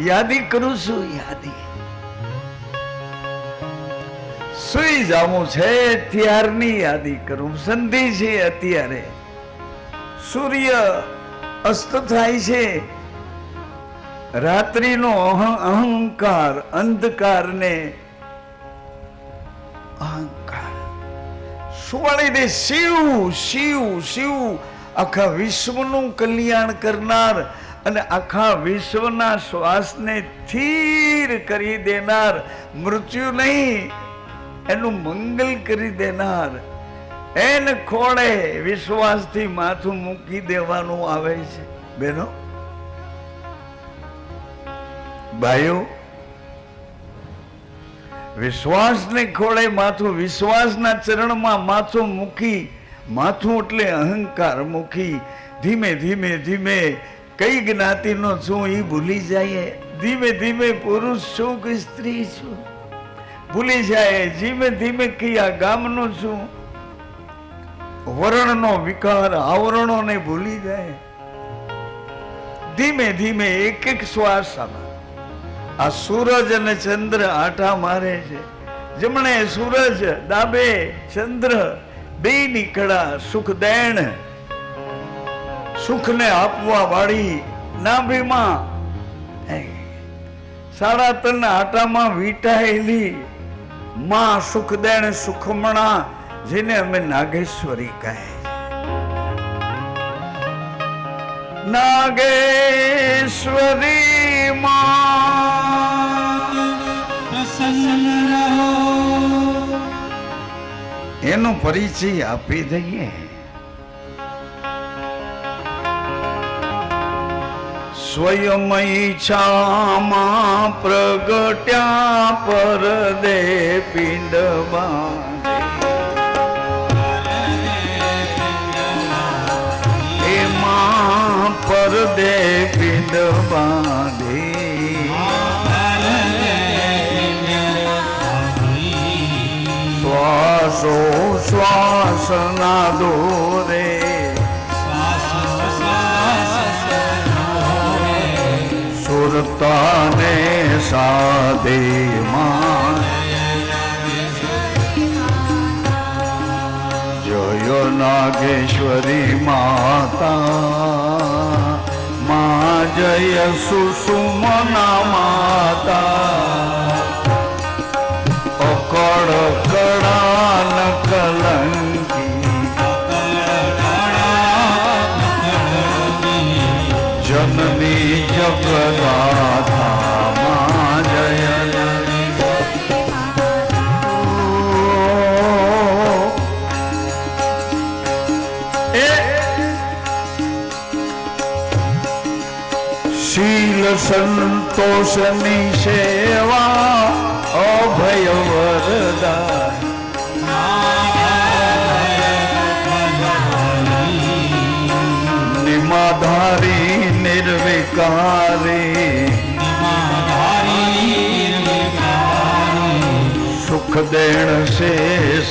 યાદી કરું છું, યાદી. સુઈ જાવું છે ત્યારની યાદી કરું. સંધિ છે અત્યારે. સૂર્ય અસ્ત થાય છે. રાત્રિનો અહંકાર, અંધકારને અહંકાર. સુવાળી દે શિવ શિવ શિવ. આખા વિશ્વનું કલ્યાણ કરનાર અને આખા વિશ્વના શ્વાસને સ્થિર કરી દેનાર, મૃત્યુ નહીં, એનું મંગલ કરી દેનાર. એને ખોળે વિશ્વાસથી માથું મૂકી દેવાનું આવે છે. બેનો? ભાઈઓ, વિશ્વાસને ખોળે માથું, વિશ્વાસના ચરણમાં માથું મૂકી, માથું એટલે અહંકાર મૂકી, ધીમે ધીમે ધીમે કઈ જ્ઞાતિનો છું એ ભૂલી જાય ધીમે ધીમે પુરુષ છું કે સ્ત્રી છું. ભૂલી જાય ધીમે ધીમે કયા ગામનો છું. વર્ણનો વિકાર, આવરણોને ભૂલી જાય. ધીમે ધીમે એક એક શ્વાસમાં આ સૂરજ અને ચંદ્ર આટા મારે છે. જમણે સૂરજ, ડાબે ચંદ્ર, બે કળા સુખદેણ. સુખને આપવા વાળી નાભીમાં સાડા ત્રણ આટામાં વીટાયેલી માં સુખદેણ સુખમણા જેને અમે નાગેશ્વરી કહે. નાગેશ્વરી માં. એનો પરિચય આપી દઈએ. સ્વયં ઈચ્છામાં પ્રગટ્યા પર દે પિંડ એમાં પર દે પિંડ બાંધી શ્વાસો શ્વાસના દોરે સુરતાને સાધે માં જય નાગેશ્વરી માતા મા જય સુસુમના માતા એ શીલ સંતોષની સેવા અભય વરદાન નિમાધારી નિર્વિકારી. સુખ દેણ સે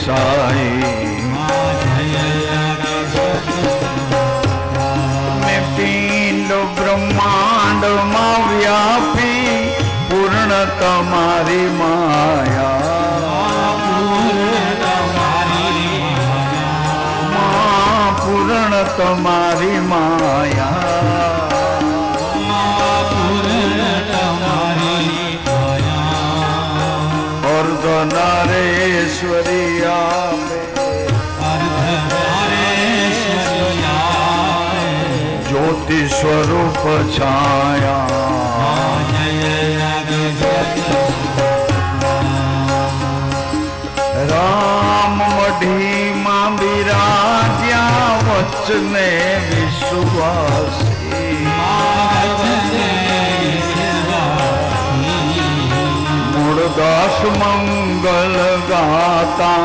સાઈ. પૂર્ણ તમારી માયા. પૂર્ણ તમારી માયા. અર્ધનારેશ્વરી આપે. જ્યોતિ સ્વરૂપ છાયા. વચને વિશ્વાસી. મૂળદાસ મંગલ ગાતા.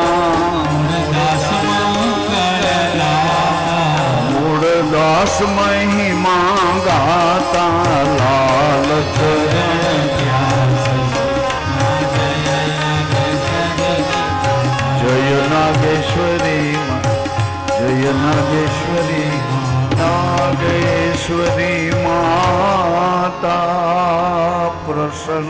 મૂળદાસ મહિમા ગાતા. નાગેશ્વરી નાગેશ્વરી માતા રોશન